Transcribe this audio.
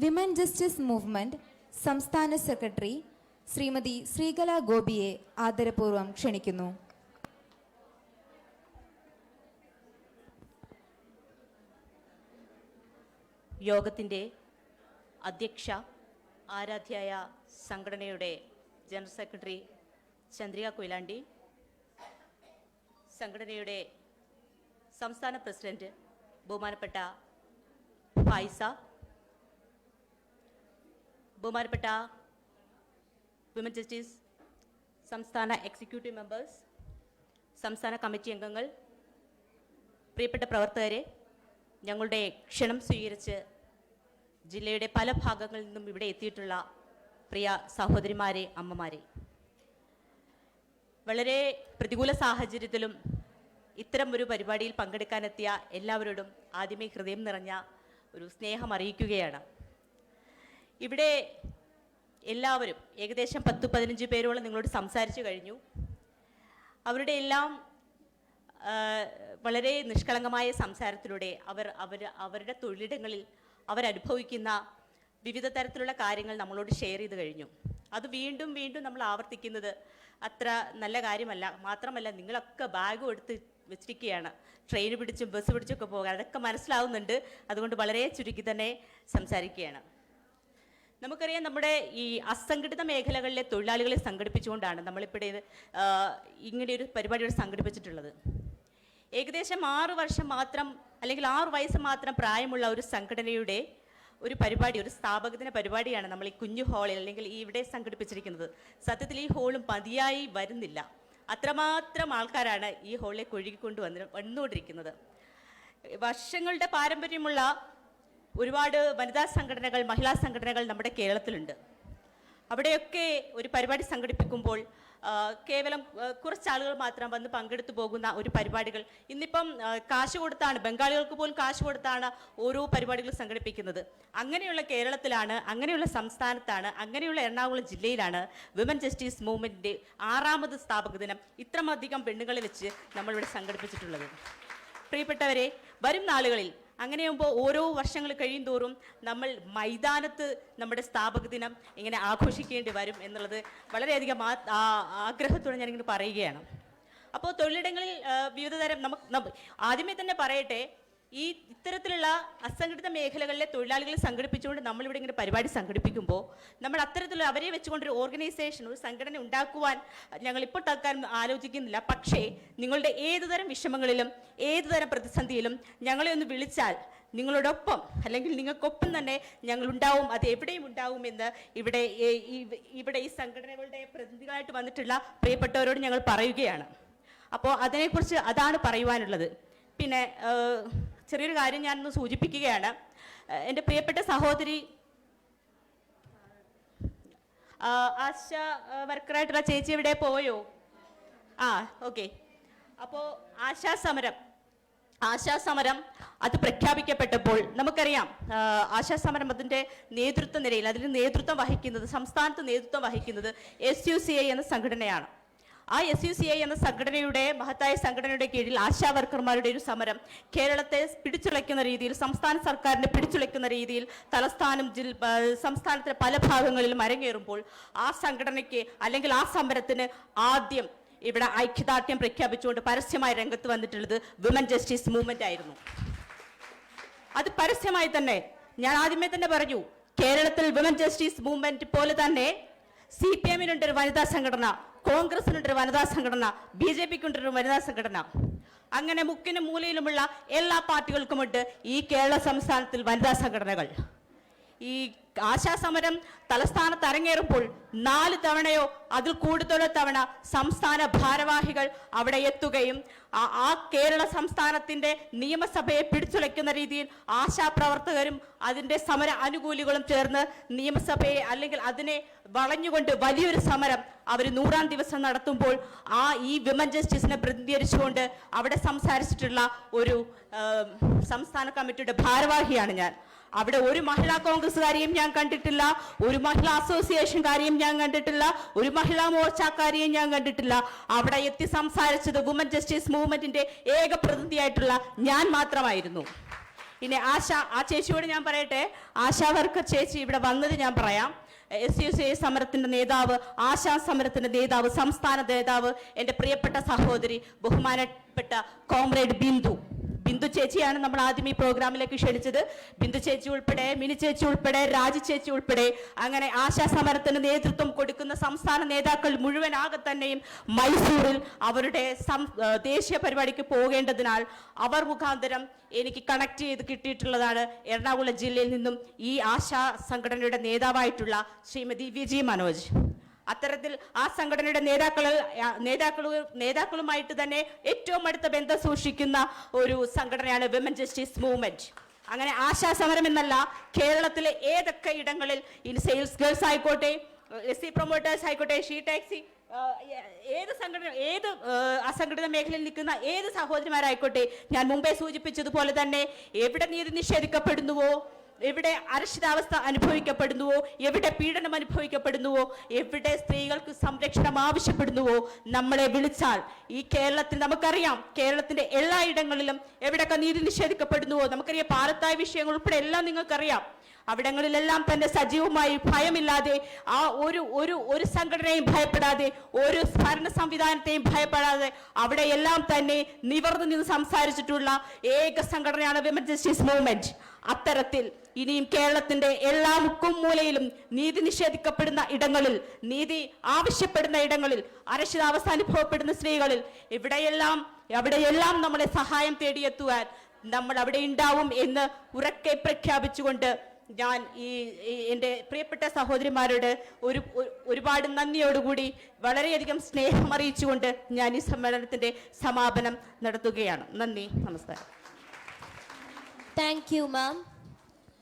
Women justice movement സംസ്ഥാന secretary Shrimati Sreekala ഗോപിയെ ആദരപൂർവം ക്ഷണിക്കുന്നു. യോഗത്തിന്റെ അധ്യക്ഷ ആരാധ്യായ സംഘടനയുടെ ജനറൽ സെക്രട്ടറി ചന്ദ്രിക കൊയിലാണ്ടി സംഘടനയുടെ സംസ്ഥാന പ്രസിഡന്റ് ബഹുമാനപ്പെട്ട ഫായിസ ബഹുമാനപ്പെട്ട വിമൻ ജസ്റ്റിസ് സംസ്ഥാന എക്സിക്യൂട്ടീവ് മെമ്പേഴ്സ് സംസ്ഥാന കമ്മിറ്റി അംഗങ്ങൾ പ്രിയപ്പെട്ട പ്രവർത്തകരെ ഞങ്ങളുടെ ക്ഷണം സ്വീകരിച്ച് ജില്ലയുടെ പല ഭാഗങ്ങളിൽ നിന്നും ഇവിടെ എത്തിയിട്ടുള്ള പ്രിയ സഹോദരിമാരെ അമ്മമാരെ. വളരെ പ്രതികൂല സാഹചര്യത്തിലും ഇത്തരം ഒരു പരിപാടിയിൽ പങ്കെടുക്കാനെത്തിയ എല്ലാവരോടും ആദ്യമേ ഹൃദയം നിറഞ്ഞ ഒരു സ്നേഹം അറിയിക്കുകയാണ്. ഇവിടെ എല്ലാവരും ഏകദേശം പത്ത് പതിനഞ്ച് പേരോളം നിങ്ങളോട് സംസാരിച്ചു കഴിഞ്ഞു. അവരുടെ എല്ലാം വളരെ നിഷ്കളങ്കമായ സംസാരത്തിലൂടെ അവർ അവർ അവരുടെ തൊഴിലിടങ്ങളിൽ അവരനുഭവിക്കുന്ന വിവിധ തരത്തിലുള്ള കാര്യങ്ങൾ നമ്മളോട് ഷെയർ ചെയ്ത് കഴിഞ്ഞു. അത് വീണ്ടും വീണ്ടും നമ്മൾ ആവർത്തിക്കുന്നത് അത്ര നല്ല കാര്യമല്ല. മാത്രമല്ല നിങ്ങളൊക്കെ ബാഗും എടുത്ത് വെച്ചിരിക്കുകയാണ്. ട്രെയിൻ പിടിച്ചും ബസ് പിടിച്ചൊക്കെ പോകാൻ. അതൊക്കെ മനസ്സിലാവുന്നുണ്ട്. അതുകൊണ്ട് വളരെ ചുരുക്കി തന്നെ സംസാരിക്കുകയാണ്. നമുക്കറിയാം നമ്മുടെ ഈ അസംഘടിത മേഖലകളിലെ തൊഴിലാളികളെ സംഘടിപ്പിച്ചുകൊണ്ടാണ് നമ്മളിപ്പോഴേ ഇങ്ങനെ ഒരു പരിപാടി ഇവിടെ സംഘടിപ്പിച്ചിട്ടുള്ളത്. ഏകദേശം ആറു വർഷം മാത്രം അല്ലെങ്കിൽ ആറു വയസ്സ് മാത്രം പ്രായമുള്ള ഒരു സംഘടനയുടെ ഒരു പരിപാടി ഒരു സ്ഥാപകത്തിന്റെ പരിപാടിയാണ് നമ്മൾ ഈ കുഞ്ഞു ഹാളിൽ അല്ലെങ്കിൽ ഈ ഇവിടെ സംഘടിപ്പിച്ചിരിക്കുന്നത്. സത്യത്തിൽ ഈ ഹോളും മതിയായി വരുന്നില്ല. അത്രമാത്രം ആൾക്കാരാണ് ഈ ഹോളിലേക്ക് ഒഴുകിക്കൊണ്ട് വന്ന് വന്നുകൊണ്ടിരിക്കുന്നത്. വർഷങ്ങളുടെ പാരമ്പര്യമുള്ള ഒരുപാട് വനിതാ സംഘടനകൾ മഹിളാ സംഘടനകൾ നമ്മുടെ കേരളത്തിലുണ്ട്. അവിടെയൊക്കെ ഒരു പരിപാടി സംഘടിപ്പിക്കുമ്പോൾ കേവലം കുറച്ചാളുകൾ മാത്രം വന്ന് പങ്കെടുത്തു പോകുന്ന ഒരു പരിപാടികൾ. ഇന്നിപ്പം കാശ് കൊടുത്താണ് ബംഗാളികൾക്ക് പോലും കാശ് കൊടുത്താണ് ഓരോ പരിപാടികൾ സംഘടിപ്പിക്കുന്നത്. അങ്ങനെയുള്ള കേരളത്തിലാണ് അങ്ങനെയുള്ള സംസ്ഥാനത്താണ് അങ്ങനെയുള്ള എറണാകുളം ജില്ലയിലാണ് വിമൻ ജസ്റ്റിസ് മൂവ്മെന്റിന്റെ ആറാമത് സ്ഥാപക ദിനം ഇത്രമധികം പെണ്ണുങ്ങളെ വെച്ച് നമ്മളിവിടെ സംഘടിപ്പിച്ചിട്ടുള്ളത്. പ്രിയപ്പെട്ടവരെ വരും നാളുകളിൽ അങ്ങനെയാകുമ്പോൾ ഓരോ വർഷങ്ങൾ കഴിയും തോറും നമ്മൾ മൈതാനത്ത് നമ്മുടെ സ്ഥാപക ദിനം ഇങ്ങനെ ആഘോഷിക്കേണ്ടി വരും എന്നുള്ളത് വളരെയധികം ആഗ്രഹത്തോടെ ഞാനിങ്ങനെ പറയുകയാണ്. അപ്പോൾ തൊഴിലിടങ്ങളിൽ വിവിധ തരം നമുക്ക് ആദ്യമേ തന്നെ പറയട്ടെ ഈ ഇത്തരത്തിലുള്ള അസംഘടിത മേഖലകളിലെ തൊഴിലാളികളെ സംഘടിപ്പിച്ചുകൊണ്ട് നമ്മളിവിടെ ഇങ്ങനെ പരിപാടി സംഘടിപ്പിക്കുമ്പോൾ നമ്മൾ അത്തരത്തിലുള്ള അവരെ വെച്ചുകൊണ്ടൊരു ഓർഗനൈസേഷൻ ഒരു സംഘടന ഉണ്ടാക്കുവാൻ ഞങ്ങളിപ്പോൾ തൽക്കാലം ആലോചിക്കുന്നില്ല. പക്ഷേ നിങ്ങളുടെ ഏതുതരം വിഷമങ്ങളിലും ഏതുതരം പ്രതിസന്ധിയിലും ഞങ്ങളെ ഒന്ന് വിളിച്ചാൽ നിങ്ങളോടൊപ്പം അല്ലെങ്കിൽ നിങ്ങൾക്കൊപ്പം തന്നെ ഞങ്ങൾ ഉണ്ടാവും അത് എവിടെയും ഉണ്ടാവും എന്ന് ഇവിടെ ഇവിടെ ഈ സംഘടനകളുടെ പ്രതിനിധികളായിട്ട് വന്നിട്ടുള്ള പ്രിയപ്പെട്ടവരോട് ഞങ്ങൾ പറയുകയാണ്. അപ്പോൾ അതിനെക്കുറിച്ച് അതാണ് പറയുവാനുള്ളത്. പിന്നെ ചെറിയൊരു കാര്യം ഞാനൊന്ന് സൂചിപ്പിക്കുകയാണ്. എന്റെ പ്രിയപ്പെട്ട സഹോദരി ആശ വർക്കറായിട്ടുള്ള ചേച്ചി എവിടെ പോയോ? ആ ഓക്കെ. അപ്പോൾ ആശാ സമരം ആശാ സമരം അത് പ്രഖ്യാപിക്കപ്പെട്ടപ്പോൾ നമുക്കറിയാം ആശാ സമരം അതിന്റെ നേതൃത്വ നിരയിൽ അതിന് നേതൃത്വം വഹിക്കുന്നത് സംസ്ഥാനത്ത് നേതൃത്വം വഹിക്കുന്നത് എസ് യു സി ഐ എന്ന സംഘടനയാണ്. ആ എസ് യു സി ഐ എന്ന സംഘടനയുടെ മഹത്തായ സംഘടനയുടെ കീഴിൽ ആശാ വർക്കർമാരുടെ ഒരു സമരം കേരളത്തെ പിടിച്ചുളയ്ക്കുന്ന രീതിയിൽ സംസ്ഥാന സർക്കാരിനെ പിടിച്ചുളയ്ക്കുന്ന രീതിയിൽ തലസ്ഥാനം ജില്ല സംസ്ഥാനത്തിലെ പല ഭാഗങ്ങളിലും അരങ്ങേറുമ്പോൾ ആ സംഘടനയ്ക്ക് അല്ലെങ്കിൽ ആ സമരത്തിന് ആദ്യം ഇവിടെ ഐക്യദാർഢ്യം പ്രഖ്യാപിച്ചുകൊണ്ട് പരസ്യമായി രംഗത്ത് വന്നിട്ടുള്ളത് വിമൻ ജസ്റ്റിസ് മൂവ്മെന്റ് ആയിരുന്നു. അത് പരസ്യമായി തന്നെ ഞാൻ ആദ്യമേ തന്നെ പറഞ്ഞു കേരളത്തിൽ വിമൻ ജസ്റ്റിസ് മൂവ്മെന്റ് പോലെ തന്നെ സി പി എമ്മിനുണ്ട് ഒരു വനിതാ സംഘടന. കോൺഗ്രസിനുണ്ട് ഒരു വനിതാ സംഘടന ബി ജെ പിക്കുണ്ട് ഒരു വനിതാ സംഘടന. അങ്ങനെ മുക്കിനും മൂലയിലുമുള്ള എല്ലാ പാർട്ടികൾക്കുമുണ്ട് ഈ കേരള സംസ്ഥാനത്തിൽ വനിതാ സംഘടനകൾ. ഈ ആശാസമരം തലസ്ഥാനത്ത് അരങ്ങേറുമ്പോൾ നാല് തവണയോ അതിൽ കൂടുതലോ തവണ സംസ്ഥാന ഭാരവാഹികൾ അവിടെ എത്തുകയും ആ- കേരള സംസ്ഥാനത്തിന്റെ നിയമസഭയെ പിടിച്ചുലയ്ക്കുന്ന രീതിയിൽ ആശാപ്രവർത്തകരും അതിന്റെ സമര അനുകൂലികളും ചേർന്ന് നിയമസഭയെ അല്ലെങ്കിൽ അതിനെ വളഞ്ഞുകൊണ്ട് വലിയൊരു സമരം അവർ നൂറാം ദിവസം നടത്തുമ്പോൾ ആ ഈ വിമൻ ജസ്റ്റിസിനെ പ്രതിനിധീകരിച്ചുകൊണ്ട് അവിടെ സംസാരിച്ചിട്ടുള്ള ഒരു സംസ്ഥാന കമ്മിറ്റിയുടെ ഭാരവാഹിയാണ് ഞാൻ. അവിടെ ഒരു മഹിളാ കോൺഗ്രസ്സുകാരെയും ഞാൻ കണ്ടിട്ടില്ല ഒരു മഹിളാ അസോസിയേഷൻകാരെയും ഞാൻ കണ്ടിട്ടില്ല ഒരു മഹിളാ മോർച്ചക്കാരെയും ഞാൻ കണ്ടിട്ടില്ല. അവിടെ എത്തി സംസാരിച്ചത് വുമൻ ജസ്റ്റിസ് മൂവ്മെന്റിന്റെ ഏക പ്രതിനിധിയായിട്ടുള്ള ഞാൻ മാത്രമായിരുന്നു. ഇനി ആശ ആ ചേച്ചിയോട് ഞാൻ പറയട്ടെ? ആശാ വർക്കർ ചേച്ചി ഇവിടെ വന്നത് ഞാൻ പറയാം. എസ് യു സി ഐ സമരത്തിന്റെ നേതാവ് ആശാ സമരത്തിന്റെ നേതാവ് സംസ്ഥാന നേതാവ് എന്റെ പ്രിയപ്പെട്ട സഹോദരി ബഹുമാനപ്പെട്ട കോംറേഡ് ബിന്ദു. ബിന്ദു ചേച്ചിയാണ് നമ്മൾ ആദ്യം ഈ പ്രോഗ്രാമിലേക്ക് ക്ഷണിച്ചത്. ബിന്ദു ചേച്ചി ഉൾപ്പെടെ മിനി ചേച്ചി ഉൾപ്പെടെ രാജി ചേച്ചി ഉൾപ്പെടെ അങ്ങനെ ആശാ സമരത്തിന് നേതൃത്വം കൊടുക്കുന്ന സംസ്ഥാന നേതാക്കൾ മുഴുവനാകെ തന്നെയും മൈസൂരിൽ അവരുടെ ദേശീയ പരിപാടിക്ക് പോകേണ്ടതിനാൽ അവർ മുഖാന്തരം എനിക്ക് കണക്ട് ചെയ്ത് കിട്ടിയിട്ടുള്ളതാണ് എറണാകുളം ജില്ലയിൽ നിന്നും ഈ ആശാ സംഘടനയുടെ നേതാവായിട്ടുള്ള ശ്രീമതി വിജി മനോജ്. അത്തരത്തിൽ ആ സംഘടനയുടെ നേതാക്കൾ നേതാക്കൾ നേതാക്കളുമായിട്ട് തന്നെ ഏറ്റവും അടുത്ത ബന്ധം സൂക്ഷിക്കുന്ന ഒരു സംഘടനയാണ് വിമൻ ജസ്റ്റിസ് മൂവ്മെന്റ് അങ്ങനെ ആശാസമരം എന്നല്ല കേരളത്തിലെ ഏതൊക്കെ ഇടങ്ങളിൽ ഇനി സെയിൽസ് ഗേൾസ് ആയിക്കോട്ടെ എസ് സി പ്രൊമോട്ടേഴ്സ് ആയിക്കോട്ടെ ഷീ ടാക്സി ഏത് സംഘടന ഏത് അസംഘടിത മേഖലയിൽ നിൽക്കുന്ന ഏത് സഹോദരിമാരായിക്കോട്ടെ ഞാൻ മുമ്പേ സൂചിപ്പിച്ചതുപോലെ തന്നെ എവിടെ നീതി നിഷേധിക്കപ്പെടുന്നുവോ എവിടെ അരക്ഷിതാവസ്ഥ അനുഭവിക്കപ്പെടുന്നുവോ? എവിടെ പീഡനം അനുഭവിക്കപ്പെടുന്നുവോ? എവിടെ സ്ത്രീകൾക്ക് സംരക്ഷണം ആവശ്യപ്പെടുന്നുവോ? നമ്മളെ വിളിച്ചാൽ ഈ കേരളത്തിൽ നമുക്കറിയാം. കേരളത്തിന്റെ എല്ലാ ഇടങ്ങളിലും എവിടെയൊക്കെ നീതി നിഷേധിക്കപ്പെടുന്നുവോ? നമുക്കറിയാം പാലത്തായ വിഷയങ്ങൾ ഉൾപ്പെടെ എല്ലാം നിങ്ങൾക്കറിയാം. അവിടങ്ങളിലെല്ലാം തന്നെ സജീവമായി ഭയമില്ലാതെ ആ ഒരു ഒരു ഒരു സംഘടനയും ഭയപ്പെടാതെ ഒരു ഭരണ സംവിധാനത്തെയും ഭയപ്പെടാതെ അവിടെ എല്ലാം തന്നെ നിവർന്നു നിന്ന് സംസാരിച്ചിട്ടുള്ള ഏക സംഘടനയാണ് വിമൻ ജസ്റ്റിസ് മൂവ്മെന്റ് അത്തരത്തിൽ ഇനിയും കേരളത്തിന്റെ എല്ലാ മുക്കും മൂലയിലും നീതി നിഷേധിക്കപ്പെടുന്ന ഇടങ്ങളിൽ നീതി ആവശ്യപ്പെടുന്ന ഇടങ്ങളിൽ അരക്ഷിതാവസ്ഥ അനുഭവപ്പെടുന്ന സ്ത്രീകളിൽ എവിടെയെല്ലാം എവിടെയെല്ലാം നമ്മളെ സഹായം തേടിയെത്തുവാൻ നമ്മൾ അവിടെ ഉണ്ടാവും എന്ന് ഉറക്കെ പ്രഖ്യാപിച്ചുകൊണ്ട് ഞാൻ ഈ എന്റെ പ്രിയപ്പെട്ട സഹോദരിമാരോട് ഒരു- ഒരുപാട് നന്ദിയോടുകൂടി വളരെയധികം സ്നേഹം അറിയിച്ചുകൊണ്ട് ഞാൻ ഈ സമ്മേളനത്തിന്റെ സമാപനം നടത്തുകയാണ്. നന്ദി നമസ്കാരം. Thank you, ma'am.